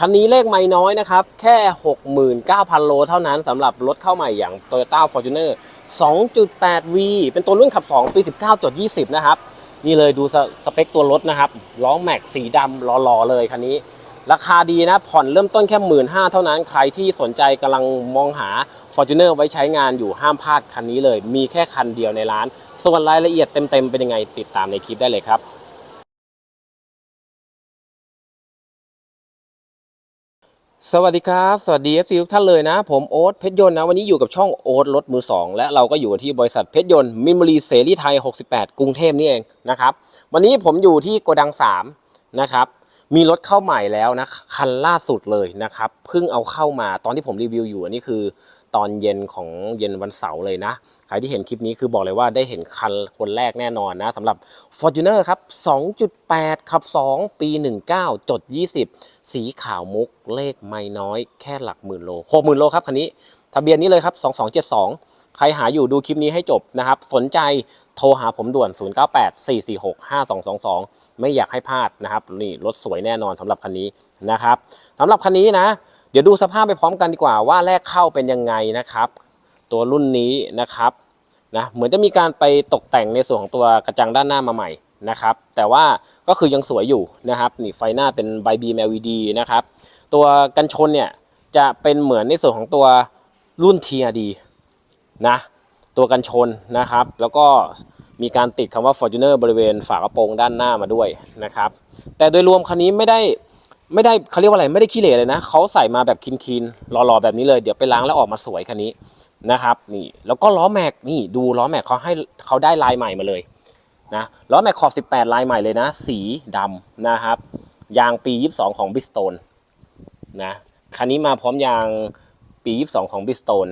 คันนี้เลขไม่น้อยนะครับ แค่ 69,000 โลเท่านั้นสำหรับรถเข้าใหม่อย่าง Toyota Fortuner 2.8V เป็นตัวรุ่นขับ 2 ปี 19.20 นะครับ นี่เลยดูสสเปคตัวรถนะครับ ล้อแม็กสีดำหล่อๆเลยคันนี้ ราคาดีนะ ผ่อนเริ่มต้นแค่ 1 5ื่นเท่านั้น ใครที่สนใจกำลังมองหา Fortuner ไว้ใช้งานอยู่ห้ามพลาดคันนี้เลย มีแค่คันเดียวในร้าน ส่วนรายละเอียดเต็มๆเป็นยังไงติดตามในคลิปได้เลยครับ สวัสดีครับ สวัสดี FC ทุกท่านเลยนะ ผมโอ๊ตเพชรยนต์นะ วันนี้อยู่กับช่องโอ๊ตรถมือ 2 และเราก็อยู่ที่บริษัทเพชรยนต์มิมรีเสรีไทย 68 กรุงเทพนี่เองนะครับ วันนี้ผมอยู่ที่โกดัง 3 นะครับ มีรถเข้าใหม่แล้วนะคันล่าสุดเลยนะครับเพิ่งเอาเข้ามาตอนที่ผมรีวิวอยู่อันนี้คือ ตอนเย็นของเย็นวันเสาร์เลยนะใครที่เห็นคลิปนี้คือบอกเลยว่าได้เห็นคันคนแรกแน่นอนนะสำหรับ Fortuner ครับ 2.8 ขับ 2 ปี 19 จด 20 สีขาวมุกเลขไม่น้อยแค่หลักหมื่นโล 60,000 โลครับคันนี้ ทะเบียนนี้เลยครับ 2272 ใครหาอยู่ดูคลิปนี้ให้จบนะครับ สนใจโทรหาผมด่วน 0984465222 ไม่อยากให้พลาดนะครับ นี่รถสวยแน่นอนสำหรับคันนี้นะครับสำหรับคันนี้นะ เดี๋ยวดูสภาพไปพร้อมกันดีกว่าว่าแรกเข้าเป็นยังไงนะครับ ตัวรุ่นนี้นะครับนะเหมือนจะมีการไปตกแต่งในส่วนของตัวกระจังด้านหน้ามาใหม่นะครับ แต่ว่าก็คือยังสวยอยู่นะครับนี่ไฟหน้าเป็นใบบีม LED นะครับ ตัวกันชนเนี่ยจะเป็นเหมือนในส่วนของตัว รุ่น TRD นะ ตัวกันชนนะครับ แล้วก็มีการติดคำว่า Fortuner บริเวณฝากระโปรงด้านหน้ามาด้วยนะครับ แต่โดยรวมคันนี้ไม่ได้ไม่ได้เขาเรียกว่าอะไรไม่ได้ขี้เหร่เลยนะเขาใส่มาแบบคินๆหล่อๆแบบนี้เลยเดี๋ยวไปล้างแล้วออกมาสวยคันนี้นะครับนี่แล้วก็ล้อแม็กนี่ดูล้อแม็กเขาให้เขาได้ลายใหม่มาเลยนะล้อแม็กขอบ 18 ลายใหม่เลยนะ สีดำนะครับ ยางปี 22 ของบิสโตนนะคันนี้มาพร้อมยาง ปี 22 ของบิสโตน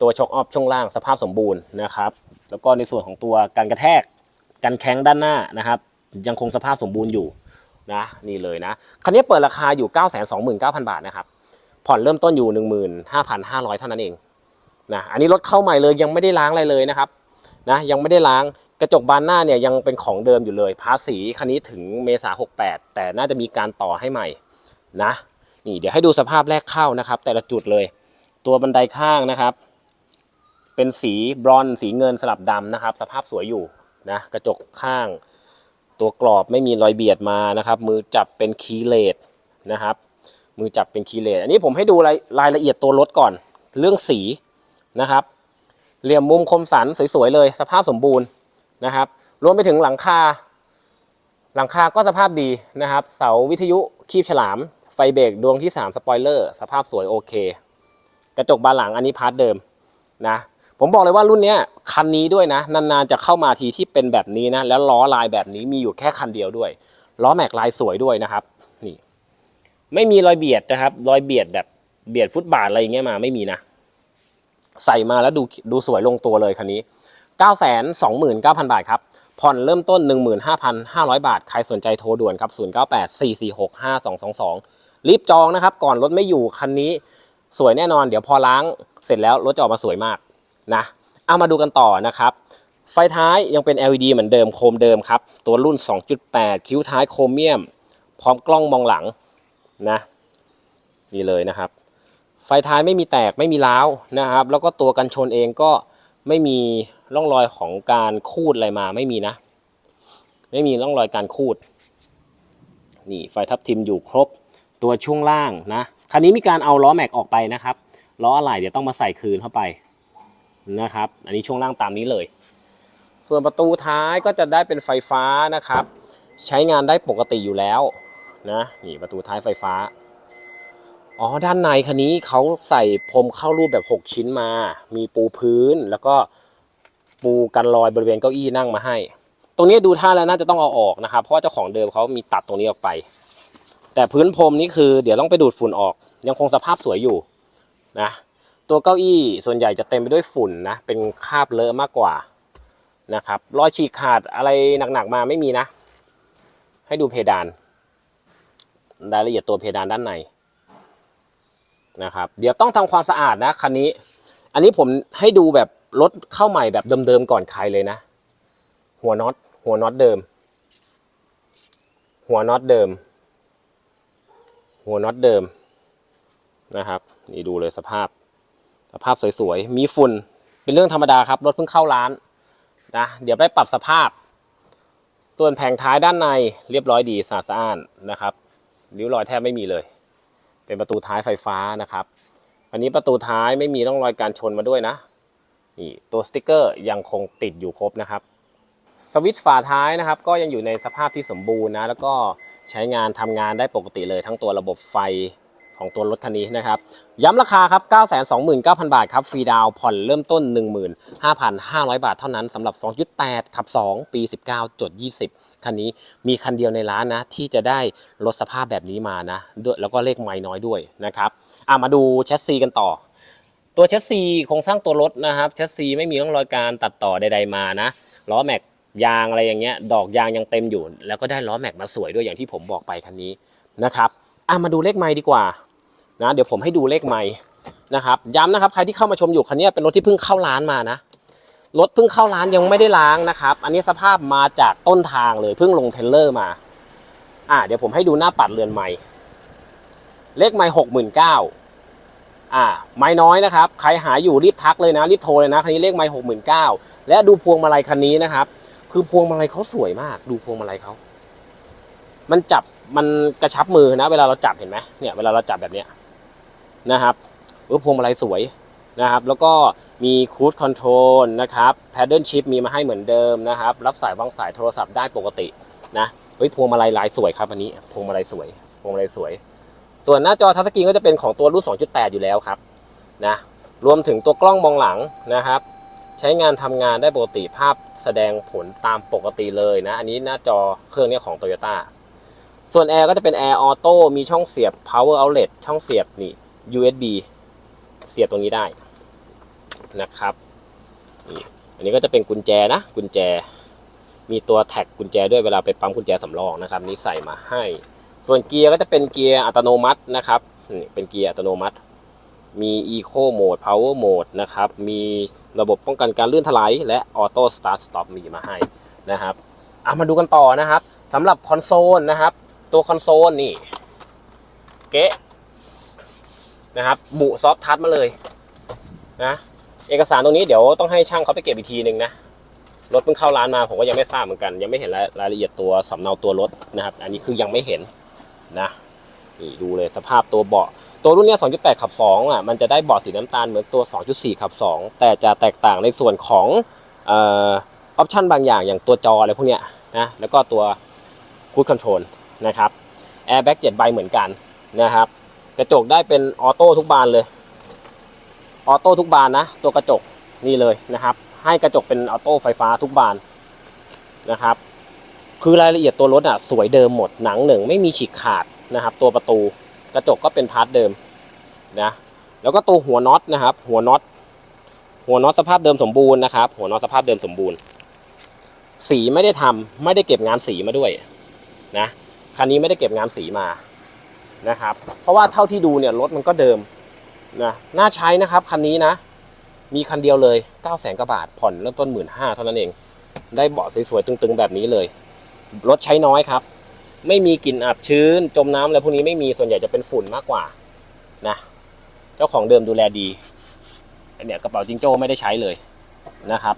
ตัวช็อคออฟช่วงล่างสภาพสมบูรณ์นะครับ แล้วก็ในส่วนของตัวการกระแทกกันแข้งด้านหน้านะครับ ยังคงสภาพสมบูรณ์อยู่นะนี่เลยนะคันนี้เปิดราคาอยู่ 9 2 9 0 0 0 บาทนะครับ ผ่อนเริ่มต้นอยู่ 15,500 เท่านั้นเองนะอันนี้รถเข้าใหม่เลยยังไม่ได้ล้างอะไรเลยนะครับนะยังไม่ได้ล้างกระจกบานหน้าเนี่ยยังเป็นของเดิมอยู่เลย ภาษีคันนี้ถึงเมษา68 แต่น่าจะมีการต่อให้ใหม่นะ นี่เดี๋ยวให้ดูสภาพแรกเข้านะครับ แต่ละจุดเลย ตัวบันไดข้างนะครับ เป็นสีบรอนซ์สีเงินสลับดำนะครับ สภาพสวยอยู่นะกระจกข้าง ตัวกรอบไม่มีรอยเบียดมานะครับ มือจับเป็นคีเลสนะครับ มือจับเป็นคีเลสอันนี้ผมให้ดูรายรายละเอียดตัวรถก่อน เรื่องสีนะครับ เหลี่ยมมุมคมสันสวยๆเลย สภาพสมบูรณ์นะครับ รวมไปถึงหลังคาหลังคาก็สภาพดีนะครับ เสาวิทยุคีบฉลาม ไฟเบรกดวงที่ 3 สปอยเลอร์ สภาพสวยโอเค กระจกบานหลังอันนี้พาร์ทเดิมนะ ผมบอกเลยว่ารุ่นเนี้ยคันนี้ด้วยนะ นานๆจะเข้ามาทีที่เป็นแบบนี้นะ แล้วล้อลายแบบนี้มีอยู่แค่คันเดียวด้วย ล้อแม็กลายสวยด้วยนะครับ นี่ ไม่มีรอยเบียดนะครับ รอยเบียดแบบเบียดฟุตบาทอะไรอย่างเงี้ยมาไม่มีนะ ใส่มาแล้วดูดูสวยลงตัวเลยคันนี้ 9 2 9 0 0 0 บาทครับ ผ่อนเริ่มต้น 15,500 บาท ใครสนใจโทรด่วนครับ 0984465222 รีบจองนะครับ ก่อนรถไม่อยู่คันนี้ สวยแน่นอน เดี๋ยวพอล้างเสร็จแล้วรถจะออกมาสวยมากนะเอามาดูกันต่อนะครับ ไฟท้ายยังเป็น LED เหมือนเดิมโคมเดิมครับ ตัวรุ่น 2.8 คิ้วท้ายโครเมียม พร้อมกล้องมองหลังนะนี่เลยนะครับ ไฟท้ายไม่มีแตกไม่มีร้าวนะครับ แล้วก็ตัวกันชนเองก็ ไม่มีร่องรอยของการคูดอะไรมาไม่มีนะ ไม่มีร่องรอยการคูด นี่ไฟทับทิมอยู่ครบตัวช่วงล่างนะคันนี้มีการเอาล้อแม็กออกไปนะครับล้ออะไหล่เดี๋ยวต้องมาใส่คืนเข้าไปนะครับ อันนี้ช่วงล่างตามนี้เลย ส่วนประตูท้ายก็จะได้เป็นไฟฟ้านะครับ ใช้งานได้ปกติอยู่แล้วนะนี่ประตูท้ายไฟฟ้า อ๋อด้านในคันนี้เขาใส่พรมเข้ารูปแบบ 6 ชิ้นมา มีปูพื้นแล้วก็ปูกันรอยบริเวณเก้าอี้นั่งมาให้ ตรงนี้ดูท่าแล้วน่าจะต้องเอาออกนะครับ เพราะว่าเจ้าของเดิมเขามีตัดตรงนี้ออกไป แต่พื้นพรมนี่คือเดี๋ยวต้องไปดูดฝุ่นออก ยังคงสภาพสวยอยู่นะตัวเก้าอี้ส่วนใหญ่จะเต็มไปด้วยฝุ่นนะเป็นคราบเลอะมากกว่านะครับรอยฉีกขาดอะไรหนักๆมาไม่มีนะ ให้ดูเพดาน รายละเอียดตัวเพดานด้านใน นะครับ เดี๋ยวต้องทำความสะอาดนะคันนี้ อันนี้ผมให้ดูแบบรถเข้าใหม่แบบเดิมๆก่อนใครเลยนะ หัวน็อตหัวน็อตเดิม หัวน็อตเดิม หัวน็อตเดิมนะครับนี่ดูเลยสภาพ สภาพสวยๆ มีฝุ่นเป็นเรื่องธรรมดาครับรถเพิ่งเข้าร้านนะเดี๋ยวไปปรับสภาพ ส่วนแผงท้ายด้านในเรียบร้อยดีสะอาดสะอ้านนะครับริ้วรอยแทบไม่มีเลย เป็นประตูท้ายไฟฟ้านะครับ อันนี้ประตูท้ายไม่มีร่องรอยการชนมาด้วยนะนี่ตัวสติกเกอร์ยังคงติดอยู่ครบนะครับสวิตช์ฝาท้ายนะครับ ก็ยังอยู่ในสภาพที่สมบูรณ์นะแล้วก็ใช้งานทำงานได้ปกติเลยทั้งตัวระบบไฟ ของตัวรถคันนี้นะครับ ย้ำราคาครับ 929,000 บาทครับ ฟรีดาวผ่อนเริ่มต้น 15,500 บาทเท่านั้นสำหรับ 2.8 ขับ 2 ปี 19จด20 คันนี้มีคันเดียวในร้านนะ ที่จะได้รถสภาพแบบนี้มานะด้วยแล้วก็เลขไม้น้อยด้วยนะครับอะมาดูแชสซีกันต่อ ตัวแชสซีโครงสร้างตัวรถนะครับแชสซีไม่มีร่องรอยการตัดต่อใด ๆมานะล้อแม็กยางอะไรอย่างเงี้ยดอกยางยังเต็มอยู่ แล้วก็ได้ล้อแม็กมาสวยด้วยอย่างที่ผมบอกไปคันนี้นะครับอะมาดูเลขไม้ดีกว่า นะเดี๋ยวผมให้ดูเลขไม้นะครับย้ำนะครับใครที่เข้ามาชมอยู่คันนี้เป็นรถที่เพิ่งเข้าร้านมานะรถเพิ่งเข้าร้านยังไม่ได้ล้างนะครับ อันนี้สภาพมาจากต้นทางเลยเพิ่งลงเทเลอร์มา อะเดี๋ยวผมให้ดูหน้าปัดเรือนไม้เลขไม้หกหมื่นเก้าอ่าไม้น้อยนะครับ ใครหาอยู่รีบทักเลยนะรีบโทรเลยนะคันนี้เลขไม้หกหมื่นเก้าและดูพวงมาลัยคันนี้นะครับ คือพวงมาลัยเขาสวยมาก ดูพวงมาลัยเขามันจับมันกระชับมือนะ เวลาเราจับเห็นไหมเนี่ยเวลาเราจับแบบเนี้ย นะครับเออพวงมาลัยสวยนะครับ แล้วก็มีคูดคอนโทรลนะครับแพดเดิลชิพมีมาให้เหมือนเดิมนะครับ รับสายวางสายโทรศัพท์ได้ปกตินะเฮ้ยพวงมาลัยลายสวยครับอันนี้พวงมาลัยสวยพวงมาลัยสวย ส่วนหน้าจอทัชสกรีนก็จะเป็นของตัวรุ่น 2.8 อยู่แล้วครับนะรวมถึงตัวกล้องมองหลังนะครับ ใช้งานทำงานได้ปกติภาพแสดงผลตามปกติเลยนะ อันนี้หน้าจอเครื่องนี้ของ Toyota ส่วนแอร์ก็จะเป็นแอร์ออโต้มีช่องเสียบ power outlet ช่องเสียบนี่ USB เสียบตรงนี้ได้นะครับนี่อันนี้ก็จะเป็นกุญแจนะกุญแจ มีตัวแท็กกุญแจด้วยเวลาไปปั๊มกุญแจสำรองนะครับ นี่ใส่มาให้ ส่วนเกียร์ก็จะเป็นเกียร์อัตโนมัตินะครับนี่เป็นเกียร์อัตโนมัติ มี Eco Mode Power Mode นะครับ มีระบบป้องกันการลื่นถลายและ Auto Start Stop มีมาให้นะครับเอามาดูกันต่อนะครับสำหรับคอนโซลนะครับ ตัวคอนโซลนี่เก๊ะ นะครับ บุซอฟทัชมาเลยนะเอกสารตรงนี้เดี๋ยวต้องให้ช่างเขาไปเก็บอีกทีหนึ่งนะรถเพิ่งเข้าร้านมาผมก็ยังไม่ทราบเหมือนกัน ยังไม่เห็นรายรายละเอียดตัวสำเนาตัวรถนะครับ อันนี้คือยังไม่เห็นนะนี่ดูเลยสภาพตัวเบาะตัวรุ่นนี้2.8 ขับ2อะมันจะได้เบาะสีน้ำตาลเหมือนตัว 2.4 ขับ 2 แต่จะแตกต่างในส่วนของออปชันบางอย่างอย่างตัวจออะไรพวกเนี้ยนะแล้วก็ตัวคูดคอนโทรลนะครับแอร์แบ็ก7ใบเหมือนกันนะครับ กระจกได้เป็นออโต้ทุกบานเลย ออโต้ทุกบานนะ ตัวกระจกนี่เลยนะครับ ให้กระจกเป็นออโต้ไฟฟ้าทุกบานนะครับ คือรายละเอียดตัวรถอะสวยเดิมหมดหนังหนึ่งไม่มีฉีกขาดนะครับ ตัวประตูกระจกก็เป็นพาร์ทเดิมนะแล้วก็ตัวหัวน็อตนะครับ หัวน็อตหัวน็อตสภาพเดิมสมบูรณ์นะครับ หัวน็อตสภาพเดิมสมบูรณ์ สีไม่ได้ทำไม่ได้เก็บงานสีมาด้วยนะคันนี้ไม่ได้เก็บงานสีมา นะครับ เพราะว่าเท่าที่ดูเนี่ยรถมันก็เดิมนะน่าใช้นะครับคันนี้นะ มีคันเดียวเลย9 0 0 0 0กว่าบาท ผ่อนเริ่มต้น1 5ื่นเท่านั้นเอง ได้เบาะสวยๆตึงๆแบบนี้เลย รถใช้น้อยครับ ไม่มีกลิ่นอับชื้น จมน้ำอะไรพวกนี้ไม่มีส่วนใหญ่จะเป็นฝุ่นมากกว่านะเจ้าของเดิมดูแลดีอันเนี้ยกระเป๋าจิงโจ้ไม่ได้ใช้เลยนะครับ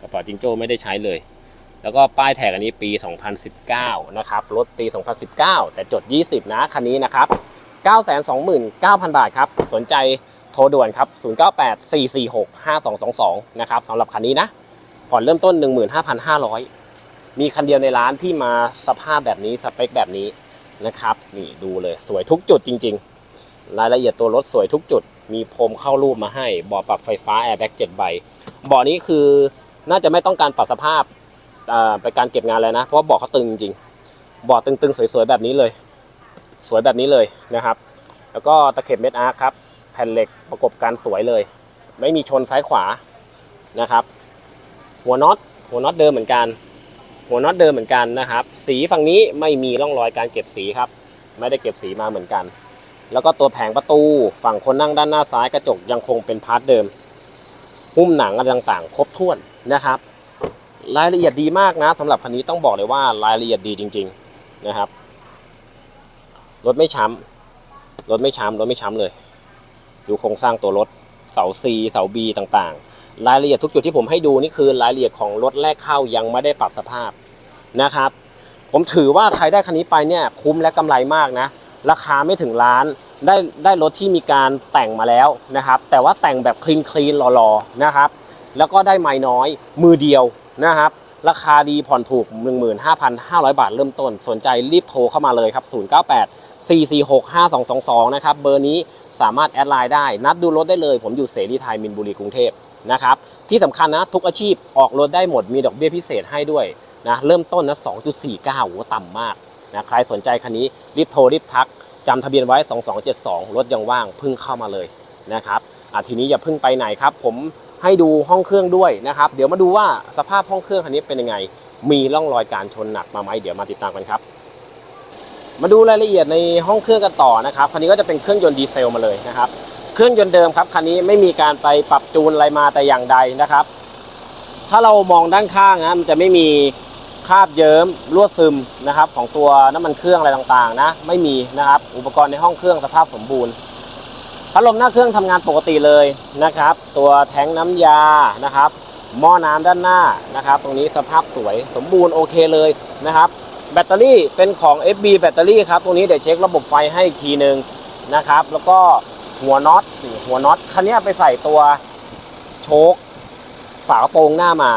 กระเป๋าจิงโจ้ไม่ได้ใช้เลย แล้วก็ป้ายแท็กอันนี้ปี 2019 นะครับ รถปี 2019 แต่จด 20 นะ คันนี้นะครับ 929,000 บาทครับ สนใจโทรด่วนครับ 0984465222 นะครับสำหรับคันนี้นะ ผ่อนเริ่มต้น 15,500 มีคันเดียวในร้านที่มาสภาพแบบนี้สเปคแบบนี้นะครับ นี่ดูเลยสวยทุกจุดจริง ๆ รายละเอียดตัวรถสวยทุกจุด มีพรมเข้ารูปมาให้เบาะปรับไฟฟ้าแอร์แบ็ก7ใบเบาะนี้คือน่าจะไม่ต้องการปรับสภาพ ไปการเก็บงานแล้วนะ เพราะว่าบาะเขาตึงจริงบาะตึงๆ สวยๆแบบนี้เลย สวยแบบนี้เลยนะครับ แล้วก็ตะเข็บเม็ดอาร์คครับแผ่นเหล็กประกบกันสวยเลย ไม่มีชนซ้ายขวานะครับ หัวน็อตหัวน็อตเดิมเหมือนกัน หัวน็อตเดิมเหมือนกันนะครับ สีฝั่งนี้ไม่มีร่องรอยการเก็บสีครับ ไม่ได้เก็บสีมาเหมือนกัน แล้วก็ตัวแผงประตูฝั่งคนนั่งด้านหน้าซ้ายกระจกยังคงเป็นพาร์ทเดิมหุ้มหนังอะไรต่างๆ ครบถ้วนนะครับ รายละเอียดดีมากนะสำหรับคันนี้ต้องบอกเลยว่ารายละเอียดดีจริง ๆนะครับรถไม่ช้ำรถไม่ช้ำรถไม่ช้ำเลย ดูโครงสร้างตัวรถเสา C เสา B ต่างๆ รายละเอียดทุกจุดที่ผมให้ดูนี่คือรายละเอียดของรถแรกเข้ายังไม่ได้ปรับสภาพนะครับ ผมถือว่าใครได้คันนี้ไปเนี่ยคุ้มและกำไรมากนะ ราคาไม่ถึงล้านได้ได้รถที่มีการแต่งมาแล้วนะครับ แต่ว่าแต่งแบบคลีนคลีนหล่อๆนะครับ แล้วก็ได้ไม่น้อยมือเดียวนะครับ ราคาดีผ่อนถูก 15,500 บาทเริ่มต้น สนใจรีบโทรเข้ามาเลยครับ 098 446 5222 นะครับ เบอร์นี้สามารถแอดไลน์ได้ นัดดูรถได้เลย ผมอยู่เสรีไทยมินบุรีกรุงเทพนะครับ ที่สำคัญนะ ทุกอาชีพออกรถได้หมด มีดอกเบี้ยพิเศษให้ด้วยนะ เริ่มต้นนะ 2.49โหต่ำมากนะ ใครสนใจคันนี้รีบโทรรีบทักจำทะเบียนไว้ 2272 รถยังว่างเพึ่งเข้ามาเลยนะครับ อะทีนี้อย่าเพึ่งไปไหนครับ ผม ให้ดูห้องเครื่องด้วยนะครับ เดี๋ยวมาดูว่าสภาพห้องเครื่องคันนี้เป็นยังไง มีร่องรอยการชนหนักมาไหมเดี๋ยวมาติดตามกันครับ มาดูรายละเอียดในห้องเครื่องกันต่อนะครับคันนี้ก็จะเป็นเครื่องยนต์ดีเซลมาเลยนะครับ เครื่องยนต์เดิมครับคันนี้ไม่มีการไปปรับจูนอะไรมาแต่อย่างใดนะครับ ถ้าเรามองด้านข้างนะมันจะไม่มีคราบเยิ้มรั่วซึมนะครับของตัวน้ำมันเครื่องอะไรต่างๆนะไม่มีนะครับอุปกรณ์ในห้องเครื่องสภาพสมบูรณ์ พัดลมหน้าเครื่องทำงานปกติเลยนะครับ ตัวแทงน้ำยานะครับ หม้อน้ำด้านหน้านะครับ ตรงนี้สภาพสวยสมบูรณ์โอเคเลยนะครับ แบตเตอรี่เป็นของ FB แบตเตอรี่ครับ ตรงนี้เดี๋ยวเช็คระบบไฟให้อีกทีหนึ่งนะครับ แล้วก็หัวน็อตหัวน็อตคันนี้ไปใส่ตัวโชคฝากระโปรงหน้ามา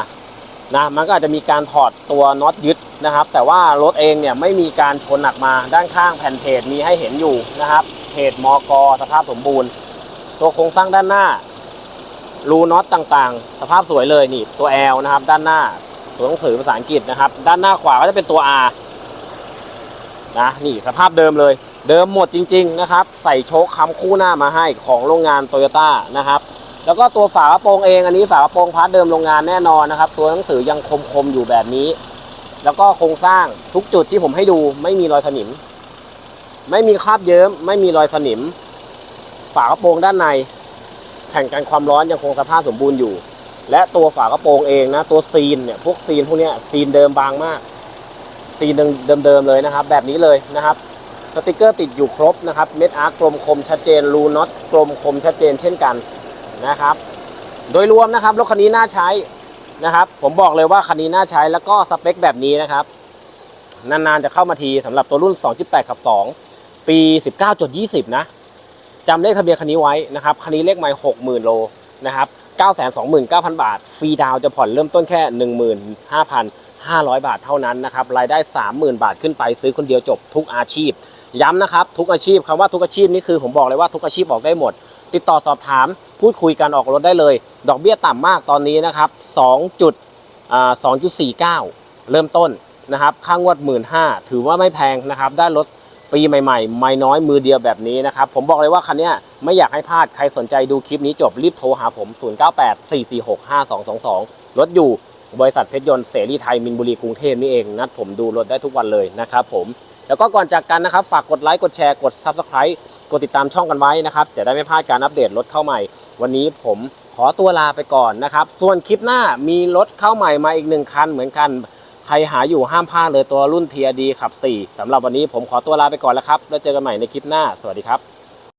นะมันก็อาจจะมีการถอดตัวน็อตยึดนะครับ แต่ว่ารถเองเนี่ยไม่มีการชนหนักมาด้านข้างแผ่นเพจมีให้เห็นอยู่นะครับ จมอกสภาพสมบูรณ์ ตัวโครงสร้างด้านหน้า รูน็อตต่างๆ สภาพสวยเลยนี่ตัว L นะครับ ด้านหน้าตัวหนังสือภาษาอังกฤษนะครับ ด้านหน้าขวาก็จะเป็นตัว R นะนี่สภาพเดิมเลย เดิมหมดจริง ๆ นะครับ ใส่โชคค้ำคู่หน้ามาให้ของโรงงานโตโยต้านะครับแล้วก็ตัวฝากระโปรงเองอันนี้ฝากระโปรงพาร์ทเดิมโรงงานแน่นอนนะครับ ตัวหนังสือยังคมๆอยู่แบบนี้ แล้วก็โครงสร้างทุกจุดที่ผมให้ดูไม่มีรอยสนิม ไม่มีคราบเยิ้มไม่มีรอยสนิม ฝากระโปรงด้านใน แผ่นกันความร้อนยังคงสภาพสมบูรณ์อยู่ และตัวฝากระโปรงเองนะ ตัวซีนเนี่ยพวกซีนพวกนี้ซีนเดิมบางมาก ซีนเดิมๆเลยนะครับ แบบนี้เลยนะครับสติกเกอร์ติดอยู่ครบนะครับเม็ดอาร์กลมคมชัดเจนรูน็อตกลมคมชัดเจนเช่นกันนะครับ โดยรวมนะครับรถคันนี้น่าใช้นะครับ ผมบอกเลยว่าคันนี้น่าใช้แล้วก็สเปคแบบนี้นะครับ นานๆจะเข้ามาทีสำหรับตัวรุ่น 2.8ขับ 2 ปี 19.20 นะจำเลขทะเบียนคันนี้ไว้นะครับ คันนี้เลขไม่60,000 โลนะครับ929,000 บาท ฟรีดาวจะผ่อนเริ่มต้นแค่ 15,500 บาทเท่านั้นนะครับ รายได้ 30,000 บาทขึ้นไปซื้อคนเดียวจบทุกอาชีพ ย้ำนะครับ ทุกอาชีพคำว่าทุกอาชีพนี่คือผมบอกเลยว่าทุกอาชีพออกได้หมด ติดต่อสอบถาม พูดคุยกันออกรถได้เลย ดอกเบี้ยต่ำมากตอนนี้นะครับ2จุด2.49 เริ่มต้นนะครับ ค่างวด 1 5ื่นถือว่าไม่แพงนะครับ ได้รถ ปีใหม่ๆ ไม่น้อยมือเดียวแบบนี้นะครับ ผมบอกเลยว่าคันนี้ไม่อยากให้พลาด ใครสนใจดูคลิปนี้จบรีบโทรหาผม 0984465222 รถอยู่บริษัทเพชรยนต์เสรีไทยมินบุรีกรุงเทพนี่เอง นัดผมดูรถได้ทุกวันเลยนะครับผม แล้วก็ก่อนจากกันนะครับ ฝากกดไลค์ กดแชร์ กด Subscribe กดติดตามช่องกันไว้นะครับ จะได้ไม่พลาดการอัปเดตรถเข้าใหม่ วันนี้ผมขอตัวลาไปก่อนนะครับ ส่วนคลิปหน้ามีรถเข้าใหม่มาอีกหนึ่งคันเหมือนกัน ใครหาอยู่ห้ามพลาดเลยตัวรุ่นเทียดีขับ 4สำหรับวันนี้ผมขอตัวลาไปก่อนแล้วครับ แล้วเจอกันใหม่ในคลิปหน้า สวัสดีครับ